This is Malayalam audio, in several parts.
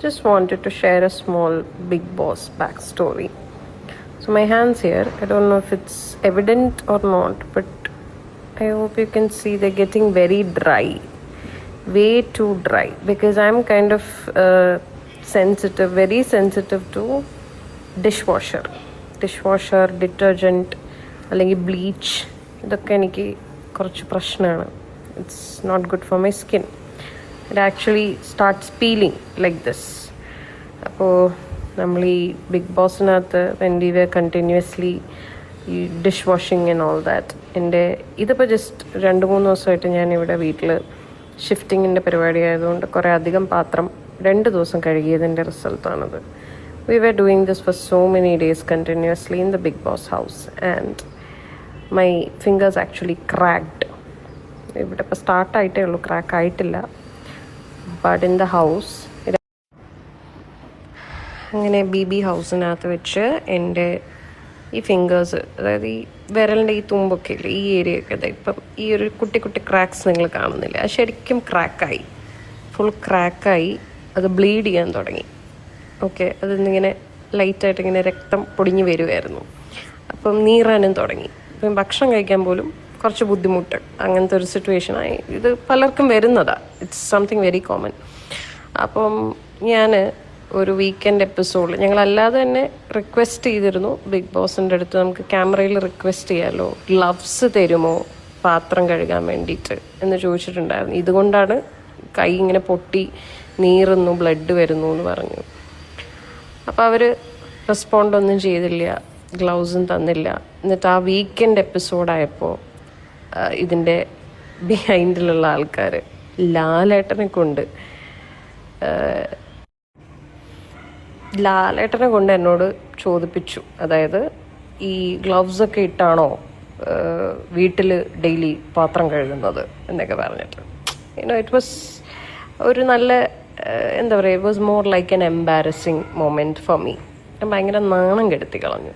just wanted to share a small Big Boss backstory. So my hands here, I don't know if it's evident or not, but I hope you can see they're getting very dry, way too dry, because I'm kind of uh, sensitive, very sensitive to dishwasher, dishwasher, detergent, അല്ലെങ്കിൽ ബ്ലീച്ച് ഇതൊക്കെ എനിക്ക് കുറച്ച് പ്രശ്നമാണ് it's not good for my skin it actually starts peeling like this അപ്പോൾ നമ്മൾ ഈ ബിഗ് ബോസിനകത്ത് വെൻ വി കണ്ടിന്യൂസ്ലി ഈ dish washing and all that എന്റെ ഇതിപ്പോൾ ജസ്റ്റ് രണ്ട് മൂന്ന് ദിവസമായിട്ട് ഞാൻ ഇവിടെ വീട്ടിൽ ഷിഫ്റ്റിങ്ങിന്റെ പരിപാടി ആയതുകൊണ്ട് കുറേ അധികം പാത്രം രണ്ട് ദിവസം കഴുകിയതിന്റെ റിസൾട്ടാണത് we we doing this for so many days continuously in the Bigg Boss house and my fingers actually cracked ഇവിടെ ഇപ്പോൾ സ്റ്റാർട്ടായിട്ടേ ഉള്ളൂ ക്രാക്ക് ആയിട്ടില്ല. ബട്ട് ഇൻ ദ ഹൗസ് അങ്ങനെ ബി ബി ഹൗസിനകത്ത് വെച്ച് എന്റെ ഈ ഫിംഗേഴ്സ് അതായത് ഈ വിരലിന്റെ ഈ തുമ്പൊക്കെ ഇല്ലേ ഈ ഏരിയ ഒക്കെ അതായത് ഇപ്പം ഈ ഒരു കുട്ടി കുട്ടി ക്രാക്സ് നിങ്ങൾ കാണുന്നില്ല അത് ശരിക്കും ക്രാക്കായി ഫുൾ ക്രാക്കായി അത് ബ്ലീഡ് ചെയ്യാൻ തുടങ്ങി. ഓക്കെ അതിന്നിങ്ങനെ ലൈറ്റായിട്ട് ഇങ്ങനെ രക്തം പൊടിഞ്ഞു വരുമായിരുന്നു അപ്പം നീറാനും തുടങ്ങി. അപ്പം ഭക്ഷണം കഴിക്കാൻ പോലും കുറച്ച് ബുദ്ധിമുട്ട് അങ്ങനത്തെ ഒരു സിറ്റുവേഷനായി ഇത് പലർക്കും വരുന്നതാണ് ഇറ്റ്സ് സംതിങ് വെരി കോമൺ അപ്പം ഞാൻ ഒരു വീക്കെൻഡ് എപ്പിസോഡിൽ ഞങ്ങളല്ലാതെ തന്നെ റിക്വസ്റ്റ് ചെയ്തിരുന്നു. ബിഗ് ബോസിന്റെ അടുത്ത് നമുക്ക് ക്യാമറയിൽ റിക്വസ്റ്റ് ചെയ്യാമല്ലോ ഗ്ലവ്സ് തരുമോ? പാത്രം കഴുകാൻ വേണ്ടിയിട്ട് എന്ന് ചോദിച്ചിട്ടുണ്ടായിരുന്നു. ഇതുകൊണ്ടാണ് കൈ ഇങ്ങനെ പൊട്ടി നീറുന്നു ബ്ലഡ് വരുന്നു എന്ന് പറഞ്ഞു. അപ്പോൾ അവർ റെസ്പോണ്ടൊന്നും ചെയ്തില്ല. ഗ്ലൗസും തന്നില്ല. എന്നിട്ട് ആ വീക്കെൻഡ് എപ്പിസോഡായപ്പോൾ ഇതിന്റെ ബിഹൈൻഡിലുള്ള ആൾക്കാർ ലാലേട്ടനെ കൊണ്ട് ലാലേട്ടനെ കൊണ്ട് എന്നോട് ചോദിപ്പിച്ചു. അതായത് ഈ ഗ്ലൗസ് ഒക്കെ ഇട്ടാണോ വീട്ടിൽ ഡെയിലി പാത്രം കഴുകുന്നത് എന്നൊക്കെ പറഞ്ഞിട്ട്. യുനോ ഇറ്റ് വാസ് ഒരു നല്ല എന്താ പറയുക it was more like an embarrassing moment for me ഞാൻ ഭയങ്കര നാണം കെടുത്തി കളഞ്ഞു.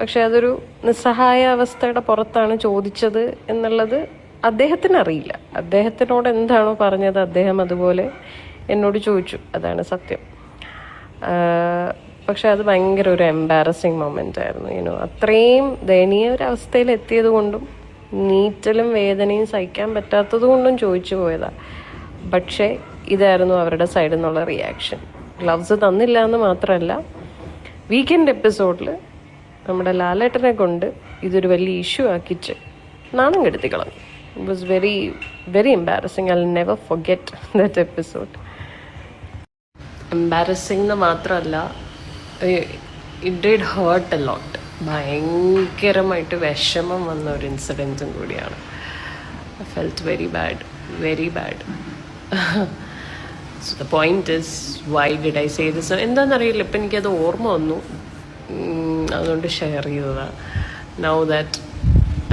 പക്ഷെ അതൊരു നിസ്സഹായ അവസ്ഥയുടെ പുറത്താണ് ചോദിച്ചത് എന്നുള്ളത് അദ്ദേഹത്തിന് അറിയില്ല. അദ്ദേഹത്തിനോട് എന്താണോ പറഞ്ഞത് അദ്ദേഹം അതുപോലെ എന്നോട് ചോദിച്ചു. അതാണ് സത്യം. പക്ഷെ അത് ഭയങ്കര ഒരു എംബാരസിങ് മൊമെന്റ് ആയിരുന്നു. യുനോ അത്രയും ദയനീയ ഒരു അവസ്ഥയിൽ എത്തിയത് കൊണ്ടും നീറ്റലും വേദനയും സഹിക്കാൻ പറ്റാത്തത് കൊണ്ടും ചോദിച്ചു പോയതാണ് പക്ഷേ ഇതായിരുന്നു അവരുടെ സൈഡിൽ നിന്നുള്ള റിയാക്ഷൻ ഗ്ലൗസ് തന്നില്ല എന്ന് മാത്രമല്ല വീക്കെൻഡ് എപ്പിസോഡിൽ നമ്മുടെ ലാലേട്ടനെ കൊണ്ട് ഇതൊരു വലിയ ഇഷ്യൂ ആക്കിച്ച് നാണം കെടുത്തി കളഞ്ഞു. It was very very embarrassing I never forget that episode embarrassing എന്ന് മാത്രമല്ല it did hurt a lot ഭയങ്കരമായിട്ട് വിഷമം വന്ന ഒരു ഇൻസിഡന്റും കൂടിയാണ്. I felt very bad very bad so the point is why did I say this എന്താണെന്നറിയില്ല ഇപ്പം എനിക്കത് ഓർമ്മ വന്നു. അതുകൊണ്ട് ഷെയർ ചെയ്തതാണ് now that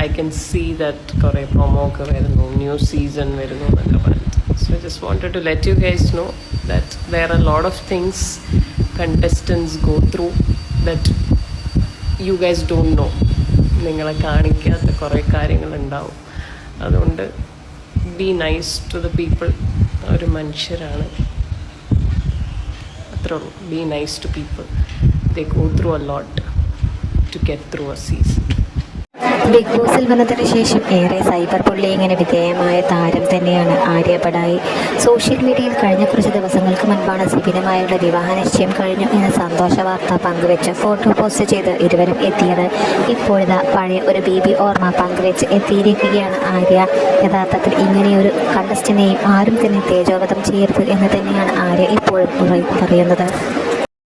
I can see that കുറേ പ്രൊമോ ഒക്കെ വരുന്നു. ന്യൂ സീസൺ വരുന്നു എന്നൊക്കെ പറഞ്ഞിട്ട്. So just wanted to let you guys know that there are lot of things contestants go through that you guys don't know നിങ്ങളെ കാണിക്കാത്ത കുറേ കാര്യങ്ങളുണ്ടാവും. അതുകൊണ്ട് be nice to the people ഒരു മനുഷ്യരാണ്. അത്രേ ഉള്ളൂ. Be nice to people they go through a lot to get through a season Bigg ബോസിൽ വന്നതിന് ശേഷം ഏറെ സൈബർ ബുള്ളിങ്ങിന് വിധേയമായ താരം തന്നെയാണ് ആര്യ സോഷ്യൽ മീഡിയയിൽ കഴിഞ്ഞ കുറച്ച് ദിവസങ്ങൾക്ക് മുൻപാണ് സിബിനുമായുള്ള വിവാഹ നിശ്ചയം കഴിഞ്ഞു എന്ന സന്തോഷ വാർത്ത പങ്കുവെച്ച് ഫോട്ടോ പോസ്റ്റ് ചെയ്ത് ഇരുവരും എത്തിയത്. ഇപ്പോഴത്തെ പഴയ ഒരു ബേബി ഓർമ്മ പങ്കുവെച്ച് എത്തിയിരിക്കുകയാണ് ആര്യ. യഥാർത്ഥത്തിൽ ഇങ്ങനെയൊരു കണ്ടസ്റ്റനെയും ആരും തന്നെ തേജോവധം ചെയ്യരുത് എന്ന് തന്നെയാണ് ആര്യ ഇപ്പോഴും പറയുന്നത്.